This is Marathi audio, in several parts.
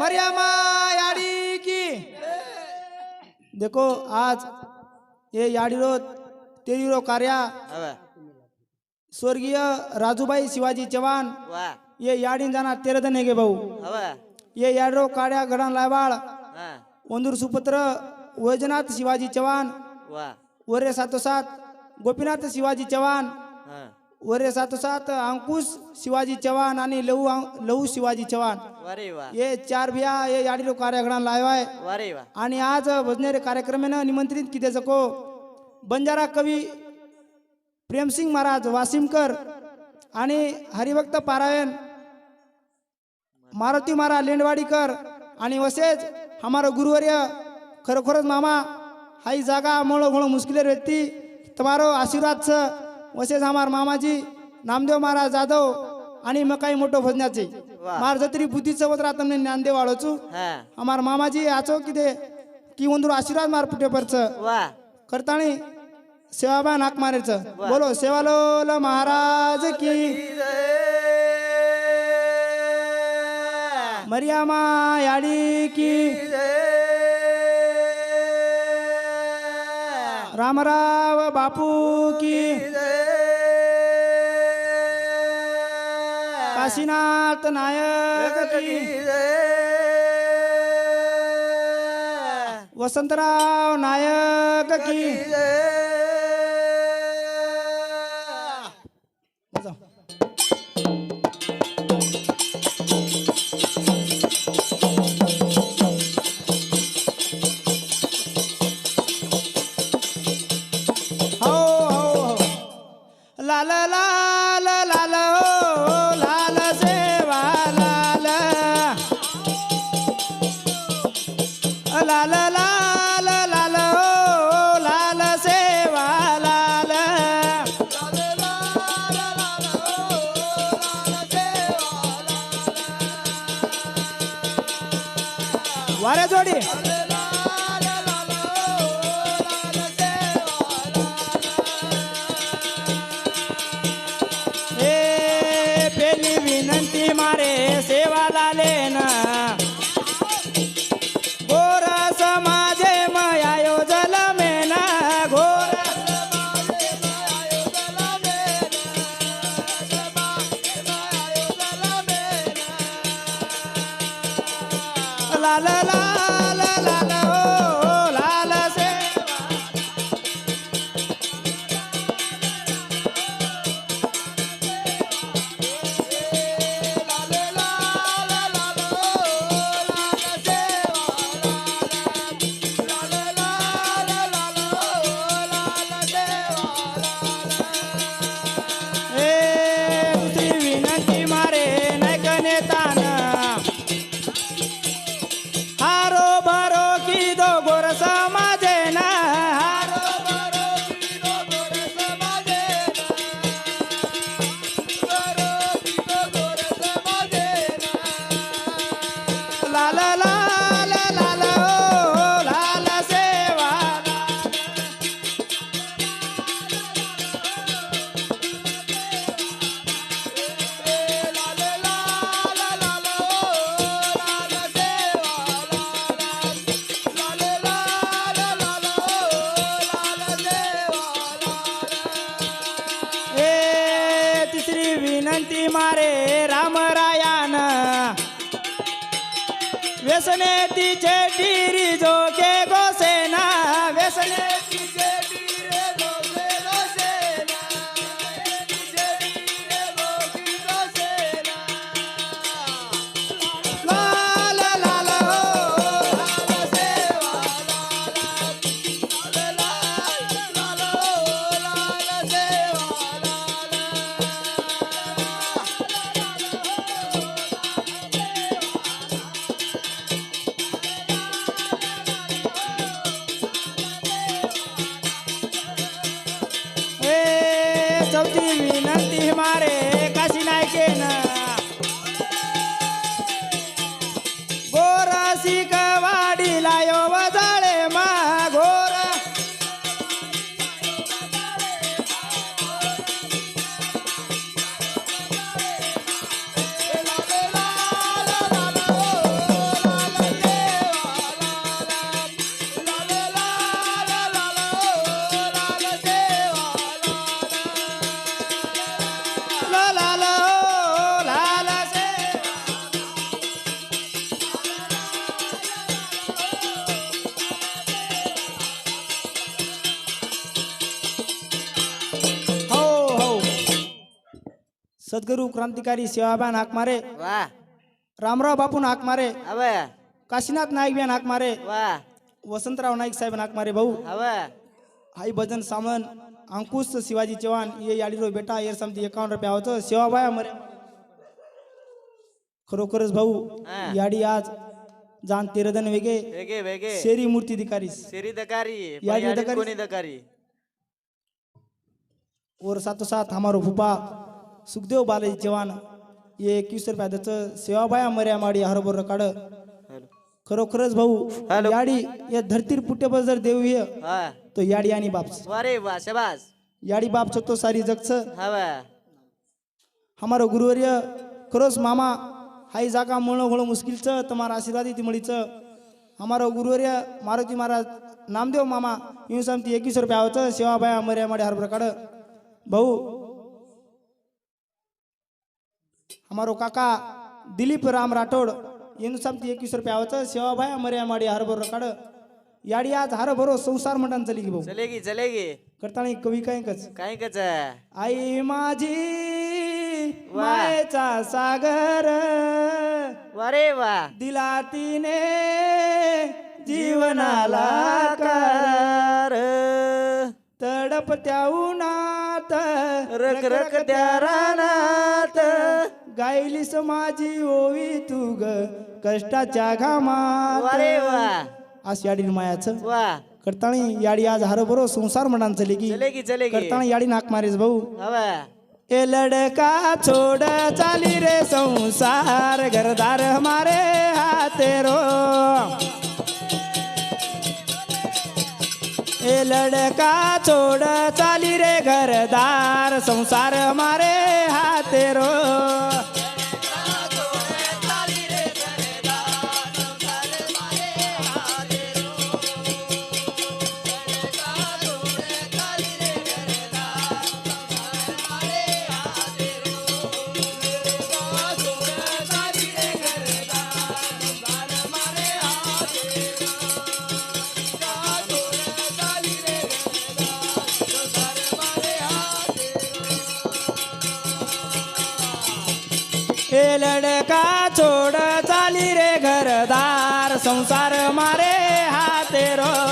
मरियामा याडी की। देखो आज ये याडीरो तेरीरो कार्या। स्वर्गीय राजूबाई शिवाजी चव्हाण ये याडीन जाणार तेरे दने गे भाऊ ये याडरो काड्या गडान लायबाळ। हा। वंदूर सुपुत्र वैजनाथ शिवाजी चव्हाण वरे सातोसात गोपीनाथ शिवाजी चव्हाण वरे साथोसाथ अंकुश शिवाजी चव्हाण आणि लहू लहू शिवाजी चव्हाण. हे चार बिया हे याडीलो कार्यक्रम लावाय आहे. आणि आज भजनेरे कार्यक्रमानं निमंत्रित किती जको बंजारा कवी प्रेमसिंग महाराज वासिमकर आणि हरिभक्त पारायण मारुती महाराज लेंडवाडीकर आणि वसेच हमार गुरुवर्य खरोखरच मामा हाई जागा मोळो घोळो मुश्किलेर व्यक्ती तमारो आशीर्वाद वसेच हमार मामाजी नामदेव महाराज जाधव आणि मग काही मोठं भजनाचे. मार जत्री बुद्धी चवत राहत म्हणजे ज्ञानदेव वाढवचो हमार मामाजी आचो कि दे की वंदूर आशीर्वाद मार पुटे परच. करताणी सेवाबा नाक मारेच. बोलो सेवालोल महाराज की मरियामा याडी की रामराव बापू की काशीनाथ नायक की. वसंतराव नायक की. वाऱ्या जोडी सद्गुरू क्रांतिकारी सेवाबान हाक मारे. वा. रामराव बापून हाक मारे. हव. काशीनाथ नाईक हाक मारे. वा. वसंतराव नाईक साहेब हाक मारे भाऊ. हव. हाई भजन सामन अंकुश शिवाजी चव्हाण ये याडीरो बेटा येर समती एकावन्न रुपया होतं सेवाबाया मरे. खरोखरच भाऊ हा. याडी आज जाण तेरदन वेगे. वेगे वेगे. शेरी मूर्ती दिकारीस शेरी दकारी याडी दकारी. कोणी दकारी और साथो साथ हमारो फुफा. सुखदेव बालाजी चव्हाण ये एकवीस रुपया त्याचं सेवाबाया मर्या माडी हरभर काढ. खरोखरच भाऊ हॅलो. याडी या धरतीर पुट्टेवर जर देव ये हा. तो याडी आणि बापस वारे वा शबास. याडी बाप तो सारी जगच. हव हमारो गुरुवर्य खरोच मामा हाई जागा म्हणणं होणं मुश्किलचं तुम्हाला आशीर्वाद ती मळीचं हमारो गुरुवर्य मारुती महाराज नामदेव मामा येऊन समती एकवीस रुपया होतं सेवाबाया मर्या माडी हरभर काढ भाऊ हमारो काका दिलीप राम राठोड येऊन समती एकवीस रुपया होतं सेवाबाया मर्या माडी हरभर काढ याडी आज हरभरो संसार मंडळ चली की भाऊ चलेगी चलेगी। करताना कवी काय कच काय कच आई माझी वा. मायेचा सागर वारे वा। दिला तिने जीवनाला करार तडप त्या उन्हात रख रख त्या रानात गायलीस माझी ओवी तू ग कष्टाच्या घामात. वारे वा. आज याडी मायाचं. वा. करताना याडी आज हरभरो संसार म्हणान चले की चलेगी करताना याडी नाक मारेस भाऊ. हव ए लड़का छोड़ चाली रे संसार घरदार हमारे हाथे रो ए लड़का छोड़ चाली रे घरदार संसार हमारे हाथे घरदार संसार मारे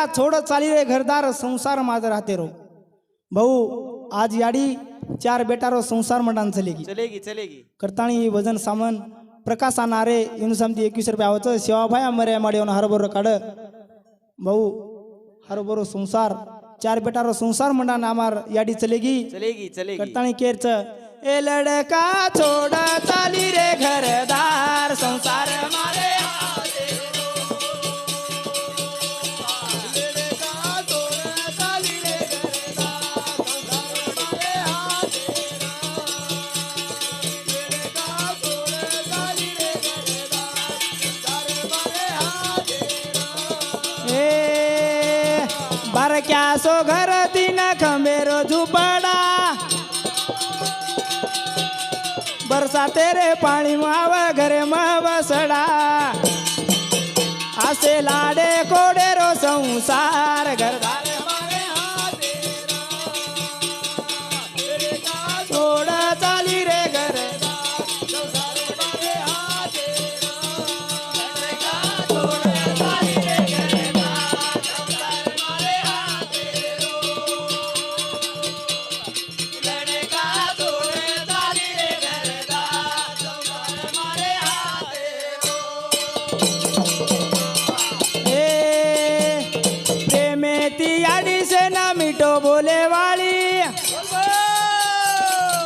लड़का छोड़ चाली रे घरदार संसार माझ राहते रो. भाऊ आज याडी चार बेटारो संसार मंडन चलेगी. चलेगी चलेगी. करताणी वजन सामन प्रकाश नारे येऊन समती एकवीस रुपया होतं सेवाभाया मर्या येऊन हरभरो काढ. भाऊ हरभरो संसार चार बेटारो संसार मंडन आमार याडी चलेगी. चलेगी चलेगी. करताणी केरच ए लड़का छोड़ चाली रे घरदार संसार क्या सो घर तीन खंबेरो झुपडा. बरसा तेरे पाणी माव घरे मग बसडा असे लाडे कोडे रो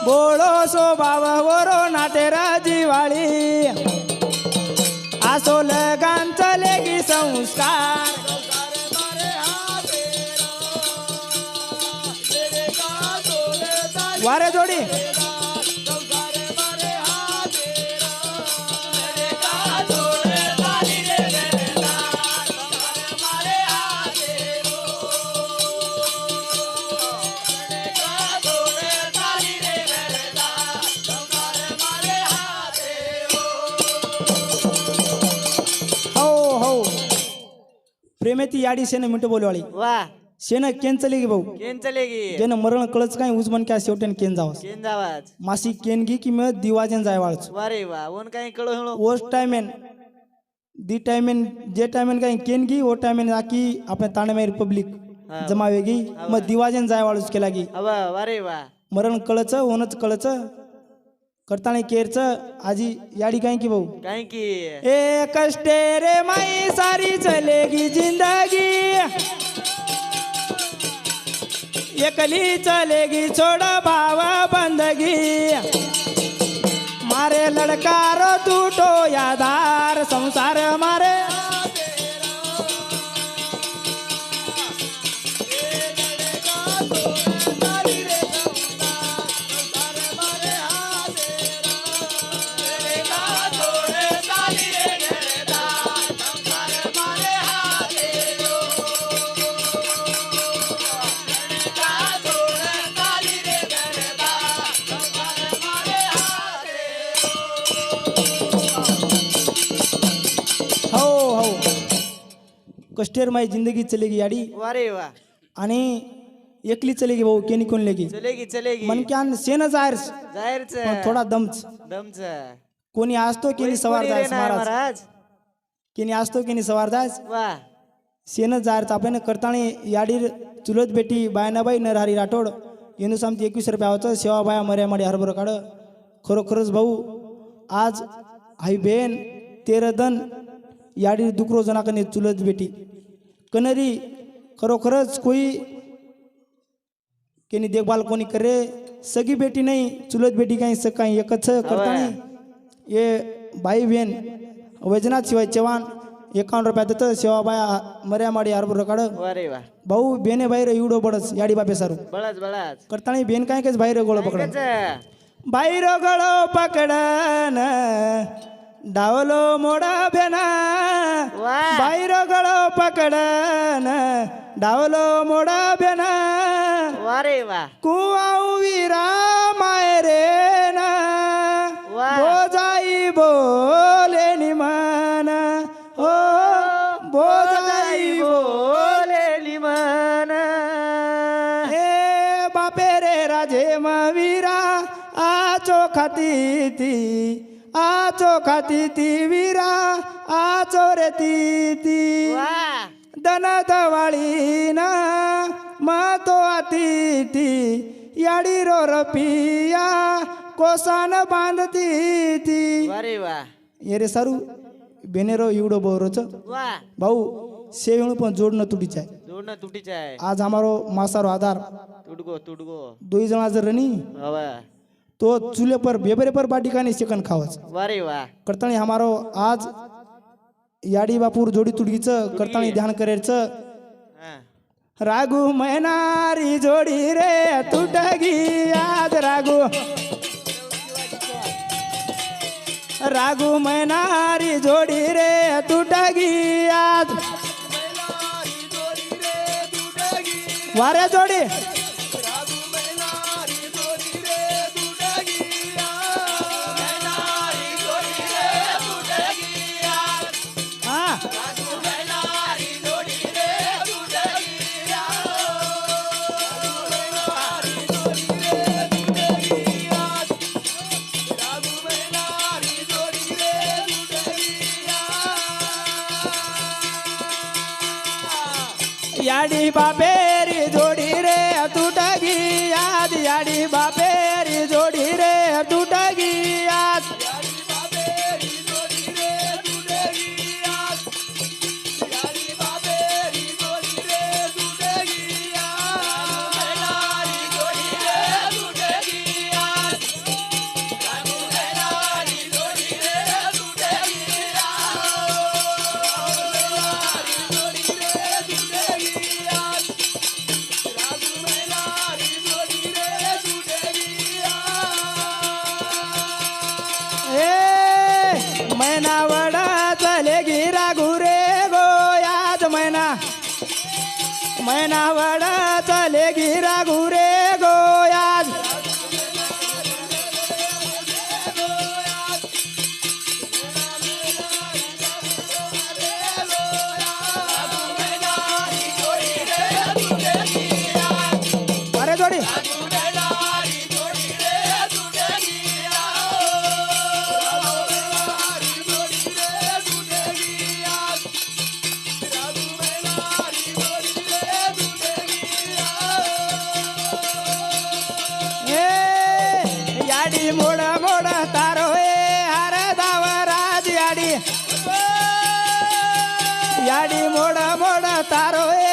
बोळो सोबाव वरो नातेरा जिवाळी आसोल गांचले की संस्कार. वारे जोडी. प्रेमेती याडी शेन मिठो बोलवाळी. वा. शेन केन चली गे भाऊ. केन चलेगी जेन मरण कळच काय उजमन क्या शेवटेन केन जावस. केन जावाच. मासी केन गी की मी दिवाजन जाय वाळच. वा रे वा ओन काही कळो हेळो. ओस टाइमेन दी टाइमेन जे टाइमेन काही केन गी ओ टाइमेन आकी आपण ताणे रिपब्लिक जमावेगी मग दिवाजन जाय वाळूच केला गी हवा वा रे वा. मरण कळच ओनच कळच करताने केरच आजी याडी काय की भाऊ? काय की ए कष्टे रे माई सारी चलेगी जिंदगी. एकली चलेगी छोड़ भाव बंदगी. मारे लड़कारो टूटो यादार कष्टेर माई जिंदगी चलेगी याडी वा रे वा आणि एकली चलेगी भाऊ केनी कोण लेगी? चलेगी चलेगी। मन क्या सेन जायर जाहीरच थोडा दमच दमच कोणी असतो केनी सवार जायस महाराज। केनी असतो केनी सवार जायस वा शेनच जायर आपण करताणी याडीर चुलत बेटी बायनाबाई नरहरी राठोड। येणू सामती एकवीस रुपया होतं सेवा बाया मर्या माडी हरभर काढ। खरोखरच भाऊ आज आई बेन तेरदन याडीर दुकरो जनाकने चुलत बेटी। कनरी खरोखरच कोई केनी देखभाल कोणी करे सगी बेटी नाही चुलत बेटी काही स काही एकच करताणी ये बाई बेन वैजनाथ शिवाय चव्हाण एकावन्न रुपया देतं सेवा बाया मर्या माडी हरभर काढ। वा। भाऊ बेने बाहेर एवढं बडच याडी बापे सारू। बळाच बळाच करताना बेन काय काय बाहेर गोळ पकड। बाहेर गळो पकडन डावलो मोडा बेना बाहेर गळो पकडन डावलो मोडा बेना वा रे वा कुवाऊ विरा मायरे ना वा बोजाई बोले निमान ओ बोजाई बोलेली मन हे बापे रे राजे मवीरा आचो खाती ती आचो खाती ती वीरा आचो रे ती। ती दन दवाळी ना मतो आती ती। याडी रो रपिया कोसान बांधती ती। वा रे वा। ये रे सारू बेनेरो एवढं बोरोच वा। भाऊ सेवणू पण जोडणं तुडीचं आहे. जोडणं तुटीच आहे. आज आमारो मासारो आधार. तुडगो तुडगो दोई जणा जर रनी हवा तो चुले पर बेबरे पर बाटिकाने चिकन खावच वा रे वा करताणी हमारो आज याडी बापूर जोडी तुडगीचं करताणी ध्यान करेचं हा. रागू मैनारी जोडी रे तुटगी आज रागू। रागू मैनारी जोडी रे तुटगी आज। वाऱ्या जोडी। याडी बापेरी जोडी रे तुटगी याद याडी बापेरी जोडी रे तुटगी नावडा चाले चले गिरा. घुरे ए याडी मोड मोड तारो ए हर दावराज याडी याडी मोड मोड तारो ए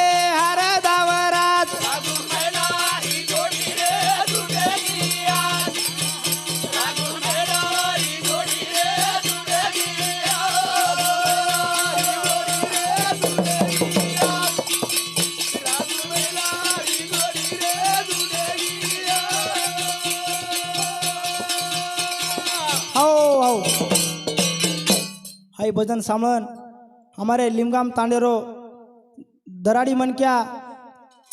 आई भजन सामन हमारे लिमगाम तांडेरो दराडी मनक्या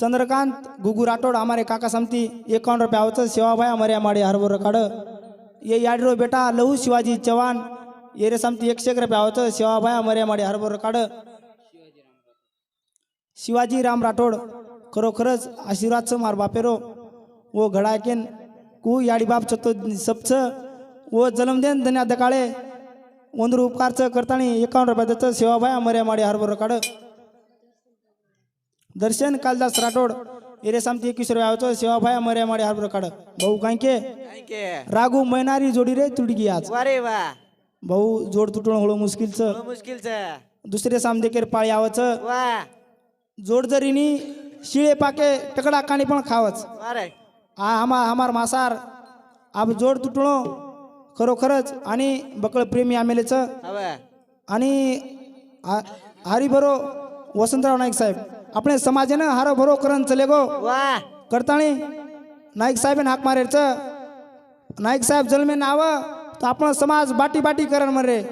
चंद्रकांत गुगू राठोड हमारे काका समती एकावन्न रुपये सेवा भाई हमारे हमारे हरभर काड ये याडरो बेटा लहू शिवाजी चव्हाण ये रे समती एकशे एक रुपये सेवा भाई हमारे हमारे हरभर काढ. शिवाजी राम राठोड खरोखरच आशीर्वादचं मार बापेरो. वो घडाकेन कू याडी बाप चतो सपच वो जलमदेन धन्या दकाळे ಒಂದು ಉಪಕಾರಚ करताना एकावन्न रुपयाचं सेवाभाय अमर्यामाडी हरभर काढ दर्शन कालदास राठोड एरे सामती एकवीस रुपयाचं सेवाभाय अमर्यामाडी हरभर काढ भाऊ कांके रागू मैनारी जोडी रे तुडगी आज अरे वा भाऊ जोड तुटून होळो मुश्किलचं मुश्किलचं दुसरे सामदेकेर पाळी यावचं वा जोड जरीनी शिळे पाके टकडा काणी पण खावच अरे हा हमार हमार मासार जोड तुटणो खरोखरच आणि बकळप्रेमी आमेलेच. आणि हरिभरो वसंतराव नाईक साहेब. आपण समाजानं हारो भरो करण चले गो. करतानी नाईक साहेब हाक मारेच नाईक साहेब जन्मे नाव तर आपण समाज बाटी बाटी करण मरे.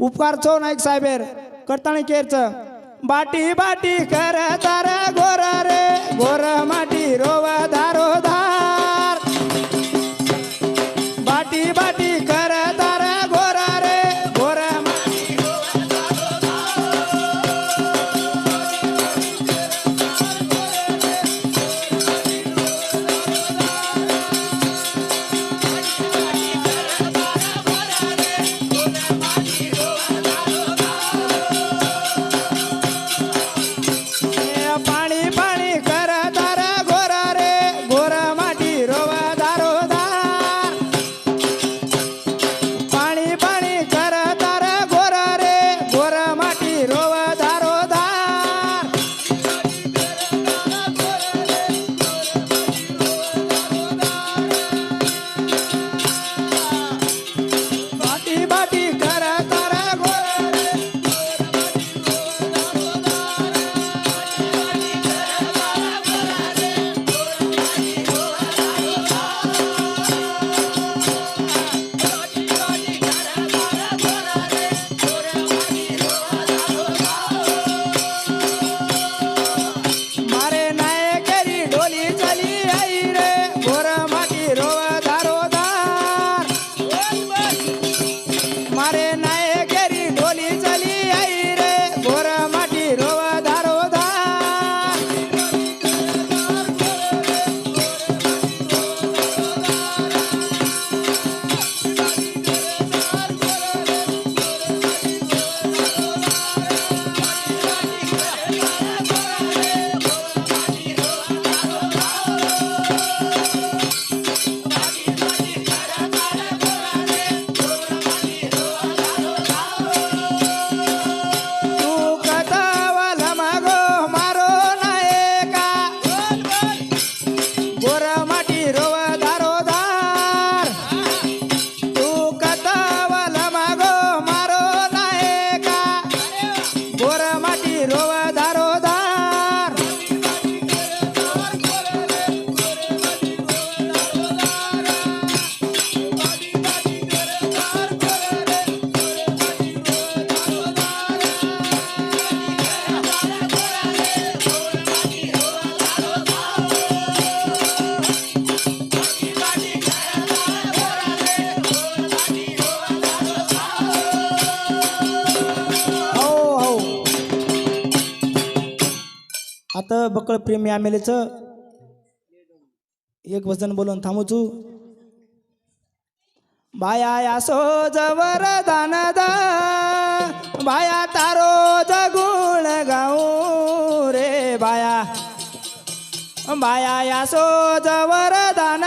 उपकार चो नाईक साहेबेर. करतानी केरच. बाटी बाटी कर गोर रे. गोर माटी रोवा बकळ प्रेमी आमेलेचं एक वचन बोलून थांबूचू बाया यासो जवर दानदा बाया तारो जगुण गाऊ रे बाया. बाया यासो जवर दान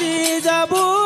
बाया यासी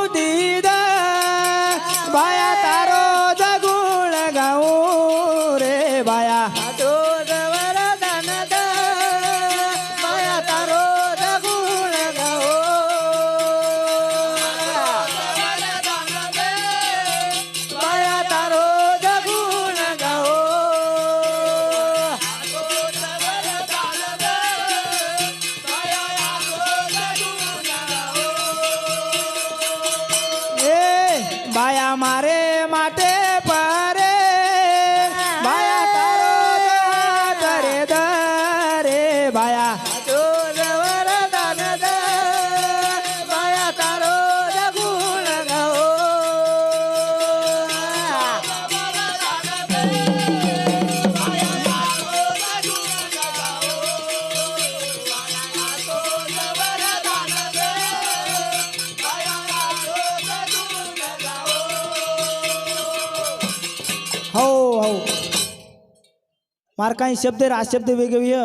મારે કાંઈ શબ્દ આ શબ્દ વેગવ્ય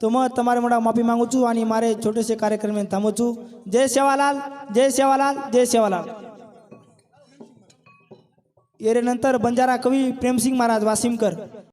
તો હું તમારે મોટા માફી માંગુ છું અને મારે છોટેસે કાર્યક્રમ થામું છું જય સેવાલાલ જય સેવાલાલ જય સેવાલાલ એરે नंतर बंजारा कवी प्रेमसिंग महाराज वासिमकर